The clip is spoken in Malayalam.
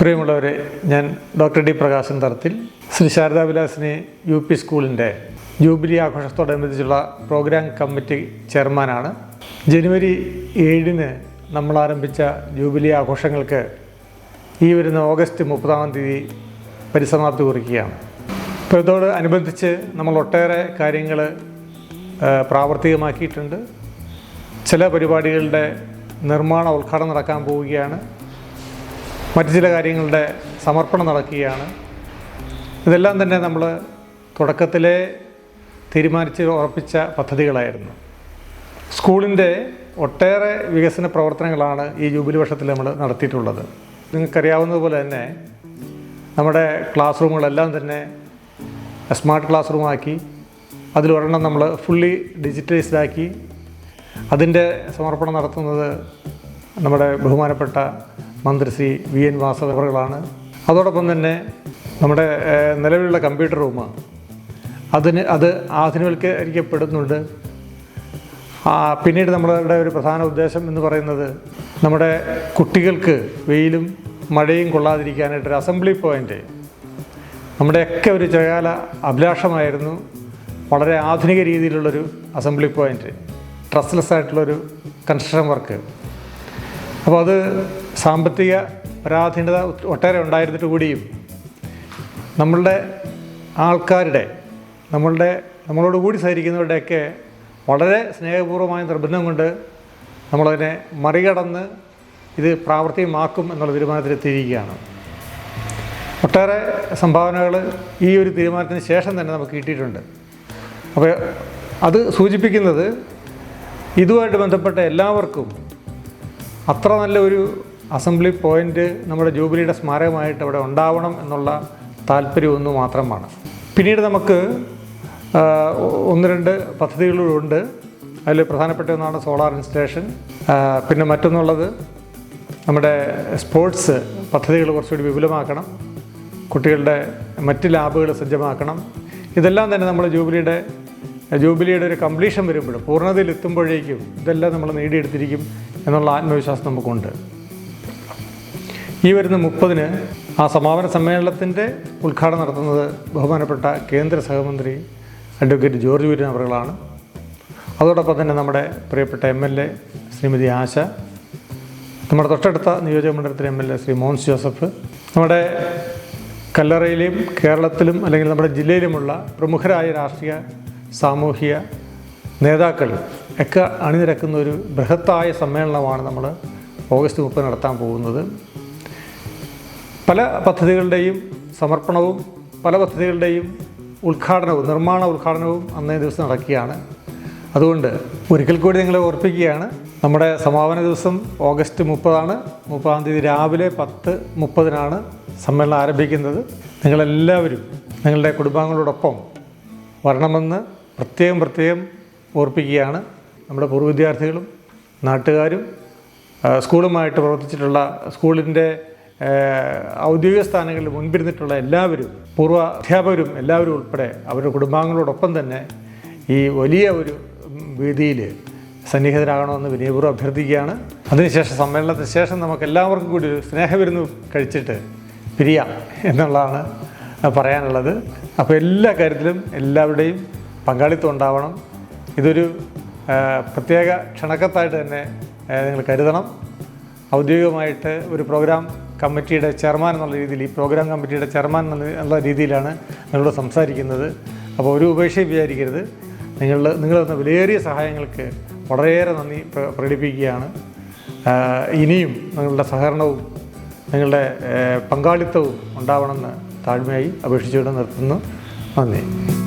പ്രിയമുള്ളവരെ ഞാൻ doctor D Prakashan Tharathil Sree Saradavilasini U P സ്കൂളിന്റെ ജൂബിലി ആഘോഷത്തോടനുബന്ധിച്ചുള്ള പ്രോഗ്രാം കമ്മിറ്റി ചെയർമാനാണ്. ജനുവരി ഏഴിന് നമ്മൾ ആരംഭിച്ച ജൂബിലി ആഘോഷങ്ങൾക്ക് ഈ വരുന്ന ഓഗസ്റ്റ് മുപ്പതാം തീയതി പരിസമാപ്തി കുറിക്കുകയാണ്. അപ്പോൾ ഇതോട് അനുബന്ധിച്ച് നമ്മൾ ഒട്ടേറെ കാര്യങ്ങൾ പ്രാവർത്തികമാക്കിയിട്ടുണ്ട്. ചില പരിപാടികളുടെ നിർമ്മാണ ഉദ്ഘാടനം നടക്കാൻ പോവുകയാണ്. മറ്റു ചില കാര്യങ്ങളുടെ സമർപ്പണം നടക്കുകയാണ്. ഇതെല്ലാം തന്നെ നമ്മൾ തുടക്കത്തിലെ തീരുമാനിച്ച് ഉറപ്പിച്ച പദ്ധതികളായിരുന്നു. സ്കൂളിന്റെ ഒട്ടേറെ വികസന പ്രവർത്തനങ്ങളാണ് ഈ ജൂബിലി വർഷത്തിൽ നമ്മൾ നടത്തിയിട്ടുള്ളത്. നിങ്ങൾക്കറിയാവുന്നതുപോലെ തന്നെ നമ്മുടെ ക്ലാസ് റൂമുകളെല്ലാം തന്നെ സ്മാർട്ട് ക്ലാസ് റൂമാക്കി അതിലൊരെണ്ണം നമ്മൾ ഫുള്ളി ഡിജിറ്റലൈസ്ഡ് ആക്കി അതിന്റെ സമർപ്പണം നടത്തുന്നത് നമ്മുടെ ബഹുമാനപ്പെട്ട മന്ത്രി ശ്രീ വി എൻ വാസവറുകളാണ് അതോടൊപ്പം തന്നെ നമ്മുടെ നിലവിലുള്ള കമ്പ്യൂട്ടർ റൂം അതിന് അത് ആധുനികവൽക്കരിക്കപ്പെടുന്നുണ്ട് പിന്നീട് നമ്മളുടെ ഒരു പ്രധാന ഉദ്ദേശം എന്ന് പറയുന്നത് നമ്മുടെ കുട്ടികൾക്ക് വെയിലും മഴയും കൊള്ളാതിരിക്കാനായിട്ട് ഒരു അസംബ്ലി പോയിന്റ് നമ്മുടെയൊക്കെ ഒരു ചകാല അഭിലാഷമായിരുന്നു വളരെ ആധുനിക രീതിയിലുള്ളൊരു അസംബ്ലി പോയിന്റ് ട്രസ്ലെസ് ആയിട്ടുള്ളൊരു കൺസ്ട്രക്ഷൻ വർക്ക് അപ്പോൾ അത് സാമ്പത്തിക പരാധീനത ഒട്ടേറെ ഉണ്ടായിരുന്നിട്ട് കൂടിയും നമ്മളുടെ ആൾക്കാരുടെ നമ്മളുടെ നമ്മളോട് കൂടി സഹരിക്കുന്നവരുടെയൊക്കെ വളരെ സ്നേഹപൂർവമായ നിർബന്ധം കൊണ്ട് നമ്മളതിനെ മറികടന്ന് ഇത് പ്രാവർത്തികമാക്കും എന്നുള്ള തീരുമാനത്തിലെത്തിയിരിക്കുകയാണ്. ഒട്ടേറെ സംഭാവനകൾ ഈ ഒരു തീരുമാനത്തിന് ശേഷം തന്നെ നമുക്ക് കിട്ടിയിട്ടുണ്ട്. അപ്പോൾ അത് സൂചിപ്പിക്കുന്നത് ഇതുമായിട്ട് ബന്ധപ്പെട്ട എല്ലാവർക്കും അത്ര നല്ല ഒരു അസംബ്ലി പോയിന്റ് നമ്മുടെ ജൂബിലിയുടെ സ്മാരകമായിട്ട് അവിടെ ഉണ്ടാവണം എന്നുള്ള താല്പര്യം ഒന്ന് മാത്രമാണ്. പിന്നീട് നമുക്ക് ഒന്ന് രണ്ട് പദ്ധതികളുണ്ട് അതിൽ പ്രധാനപ്പെട്ട ഒന്നാണ് സോളാർ ഇൻസ്റ്റലേഷൻ. പിന്നെ മറ്റൊന്നുള്ളത് നമ്മുടെ സ്പോർട്സ് പദ്ധതികൾ കുറച്ചുകൂടി വിപുലമാക്കണം. കുട്ടികളുടെ മറ്റ് ലാബുകൾ സജ്ജമാക്കണം. ഇതെല്ലാം തന്നെ നമ്മൾ ജൂബിലിയുടെ ജൂബിലിയുടെ ഒരു കംപ്ലീഷൻ വരുമ്പോഴും പൂർണതയിൽ എത്തുമ്പോഴേക്കും ഇതെല്ലാം നമ്മൾ നേടിയെടുത്തിരിക്കും എന്നുള്ള ആത്മവിശ്വാസം നമുക്കുണ്ട്. ഈ വരുന്ന മുപ്പതിന് ആ സമാപന സമ്മേളനത്തിന്റെ ഉദ്ഘാടനം നടത്തുന്നത് ബഹുമാനപ്പെട്ട കേന്ദ്ര സഹമന്ത്രി അഡ്വക്കേറ്റ് ജോർജ് വീരൻ അവറുകളാണ്. അതോടൊപ്പം തന്നെ നമ്മുടെ പ്രിയപ്പെട്ട M L A Shrimati Asha നമ്മുടെ തൊട്ടടുത്ത നിയോജക മണ്ഡലത്തിലെ M L A Shri Mons Joseph നമ്മുടെ കല്ലറയിലെയും കേരളത്തിലും അല്ലെങ്കിൽ നമ്മുടെ ജില്ലയിലുമുള്ള പ്രമുഖരായ രാഷ്ട്രീയ സാമൂഹിക നേതാക്കൾ ഒക്കെ അണിനിരക്കുന്ന ഒരു ബൃഹത്തായ സമ്മേളനമാണ് നമ്മൾ ഓഗസ്റ്റ് മുപ്പത് നടത്താൻ പോകുന്നത്. പല പദ്ധതികളുടെയും സമർപ്പണവും പല പദ്ധതികളുടെയും ഉദ്ഘാടനവും നിർമ്മാണ ഉദ്ഘാടനവും അന്നേ ദിവസം നടക്കുകയാണ്. അതുകൊണ്ട് ഒരിക്കൽ കൂടി നിങ്ങളെ ഓർപ്പിക്കുകയാണ് നമ്മുടെ സമാപന ദിവസം ഓഗസ്റ്റ് മുപ്പതാണ്. മുപ്പതാം തീയതി രാവിലെ പത്ത് മുപ്പതിനാണ് സമ്മേളനം ആരംഭിക്കുന്നത്. നിങ്ങളെല്ലാവരും നിങ്ങളുടെ കുടുംബാംഗങ്ങളോടൊപ്പം വരണമെന്ന് പ്രത്യേകം പ്രത്യേകം ഓർപ്പിക്കുകയാണ്. നമ്മുടെ പൂർവ വിദ്യാർത്ഥികളും നാട്ടുകാരും സ്കൂളുമായിട്ട് പ്രവർത്തിച്ചിട്ടുള്ള സ്കൂളിന്റെ ഔദ്യോഗിക സ്ഥാനങ്ങളിൽ മുൻപിരുന്നിട്ടുള്ള എല്ലാവരും പൂർവ അധ്യാപകരും എല്ലാവരും ഉൾപ്പെടെ അവരുടെ കുടുംബാംഗങ്ങളോടൊപ്പം തന്നെ ഈ വലിയ ഒരു വേദിയിൽ സന്നിഹിതരാകണമെന്ന് വിനയപൂർവം അഭ്യർത്ഥിക്കുകയാണ്. അതിനുശേഷം സമ്മേളനത്തിന് ശേഷം നമുക്ക് എല്ലാവർക്കും കൂടി ഒരു സ്നേഹവിരുന്ന് കഴിച്ചിട്ട് പിരിയാം എന്നുള്ളതാണ് പറയാനുള്ളത്. അപ്പോൾ എല്ലാ കാര്യത്തിലും എല്ലാവരുടെയും പങ്കാളിത്തം ഉണ്ടാവണം. ഇതൊരു പ്രത്യേക ക്ഷണക്കത്തായിട്ട് തന്നെ നിങ്ങൾ കരുതണം. ഔദ്യോഗികമായിട്ട് ഒരു പ്രോഗ്രാം കമ്മിറ്റിയുടെ ചെയർമാൻ എന്നുള്ള രീതിയിൽ ഈ പ്രോഗ്രാം കമ്മിറ്റിയുടെ ചെയർമാൻ എന്നുള്ള രീതിയിലാണ് നിങ്ങളോട് സംസാരിക്കുന്നത്. അപ്പോൾ ഒരു ഉപേക്ഷയും വിചാരിക്കരുത്. നിങ്ങൾ നിങ്ങൾ തന്ന വിലയേറിയ സഹായങ്ങൾക്ക് വളരെയേറെ നന്ദി പ്ര- പ്രകടിപ്പിക്കുകയാണ്. ഇനിയും നിങ്ങളുടെ സഹകരണവും നിങ്ങളുടെ പങ്കാളിത്തവും ഉണ്ടാവണമെന്ന് താഴ്മയായി അപേക്ഷിച്ചുകൊണ്ട് നിർത്തുന്നു. നന്ദി.